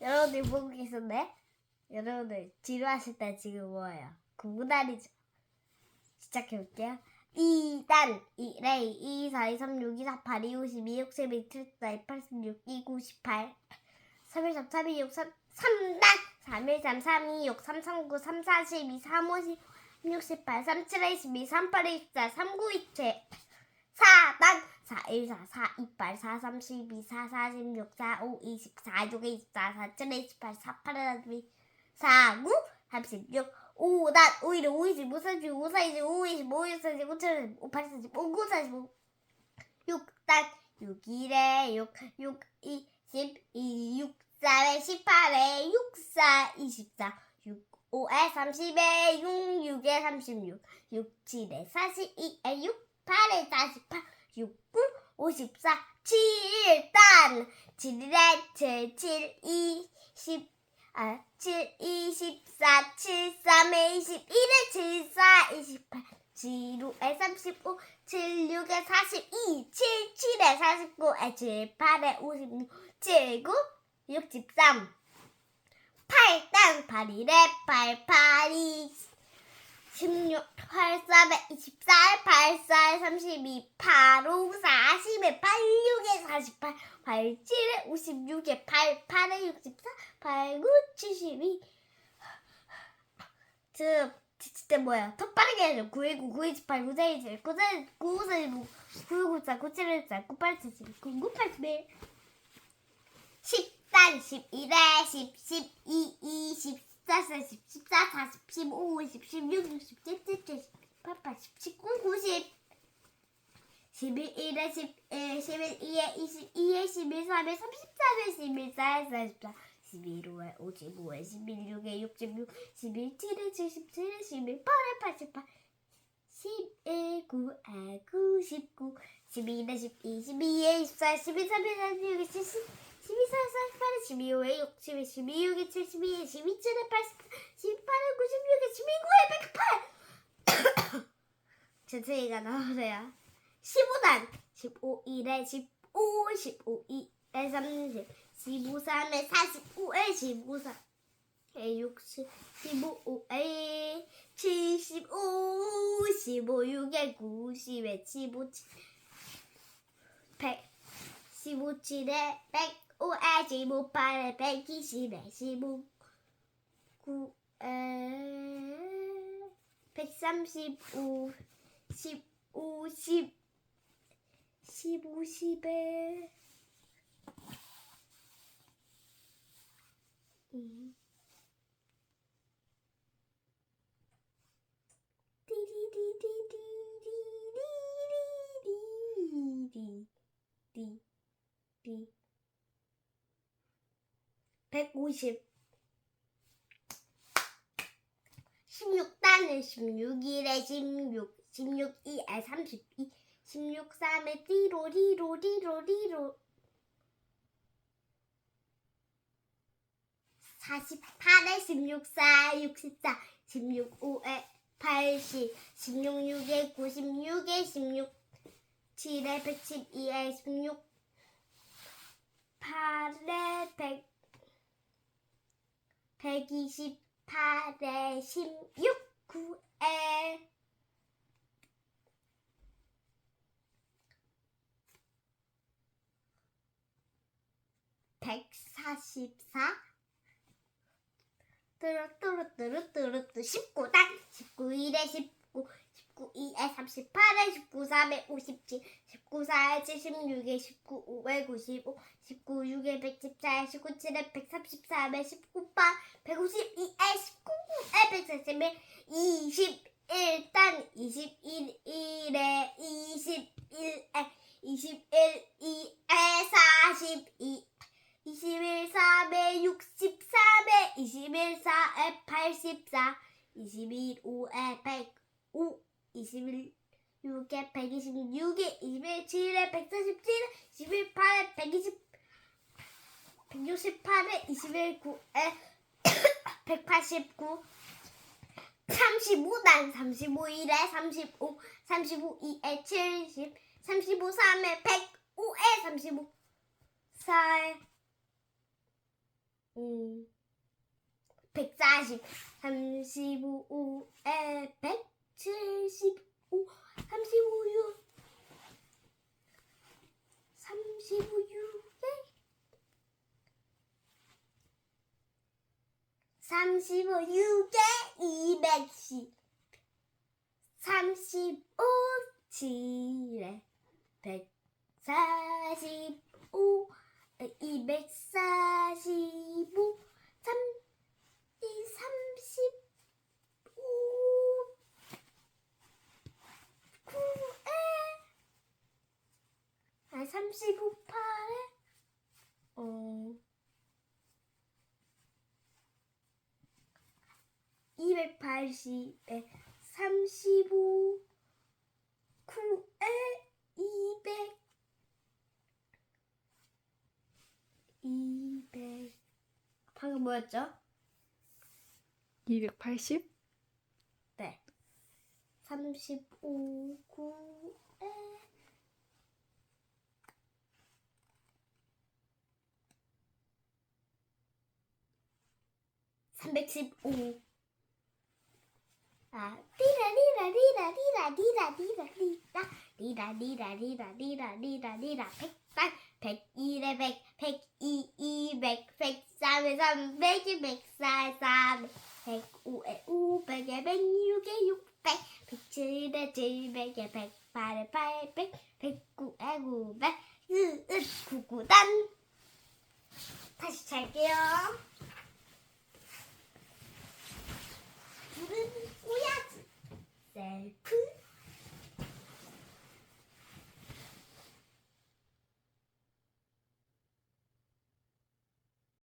여러분들 보고 계셨네? 여러분들 지루하실 때 지금 뭐예요? 구구다리죠. 시작해볼게요. 2단 2 레이 2 4 2 3 6 2 4 8 2 5 12 6 11 7 4 86 2 9 18 3 1 3 3 2 6 3 3단 3 1 3 3 2 6 3 3 9 3 4 12 3 5 10 6 18 3 7 22 3 8 24 3 9 27 4단 4 1 4 4 2 8 4 3 12 4 4 16 4 5 24 6 24 4 7 28 4 8 32 4 9 36 5단 5 1 5 25 30 5 4 25 25 6 45 7 5 8 45 9 45 6단 6 1에 6 6 2 12 6 4에 18에 6 4 24 6 5에 30에 6 6에 36 6 7에 42에 6 8에 48 육구 오십사 칠단 칠일에 칠칠 이십 아, 칠 이십사 칠삼에 이십일에 칠사 이십팔 칠오에 삼십오 칠육에 사십이 칠칠에 사십구에 칠팔에 오십육 칠구 육십삼 팔단 팔일에 팔팔이 16, 8, 4에 24, 8, 4에 32, 8, 5, 40에 8, 6에 48, 8, 7에 56에 8, 8에 64, 8, 9, 72. 저, 진짜 뭐야. 더 빠르게 해줘. 919, 928, 941, 941, 954, 994, 974, 9877, 9981. 10단 11에 10, 12, 20, 14, 10, 14, 40, 15, 50, 16, 60, 17, 18, 18, 19, 90. 11에 10, 11, 2에 22에 11, 3에 34에 11, 4에 44, 11, 5에 55에 11, 6에 66, 11, 7에 77에 11, 8에 88, 11, 9에 99, 11에 12, 12에 24, 11, 3에 36에 70, 12, 4, 48에 12, 5에 60에 12, 6에 72에 12, 7에 80, 18에 96에 12, 9에 108. 제 트이가 나오네요. 15단 15, 1에 15, 15, 2에 30, 15, 3에 45에 15, 4에 60, 15, 5에 75, 15, 6에 90에 15, 100, 15, 7에 100, 5에 15, 8에 120에 15, 9에 135, 15, 10, 15, 10에 음. 띠리리리리리리리리리리 150 16단은 16일에 16 16, 2에 32 16, 3에 리로 리로 리로 리로. 48에 16, 4, 64 16, 5에 80 16, 6에 96에 16 7에 112에 16 8에 100 128에 16 9에 144 뚜루뚜루뚜루뚜루뚜 19단! 19일에 19 19, 2에 38에 19, 3에 57 19, 4에 76에 19, 5에 95 19, 6에 114에 19, 7에 133에 19, 8 152에 19, 9에 141 21 단 21일에 21에 21, 2에 42 21, 4에 63에 21, 4에 84 21, 5에 105 21에 126에 27에 147에 28에 120 168에 219에 189 35단 35일에 35 35이에 70 35 3에 105에 35 4에 음, 140 35 5에 100 75, 35유, 35유에 35유에 210, 35지에 145, 210. 아니, 35, 8에, 어, 280에 35, 9에 200, 200. 방금 뭐였죠? 280? 네. 35, 9 315. 아, 디라디라디라디라디라디라 디라디라디라디라디라디라 백반 백일에 백 백이 이백 백삼에 삼 백이 백사에 삼 백오에 오백에 백육에 육백 백칠에 칠백에 백팔에 팔백 백구에 구백 으으 구구단 다시 잘게요.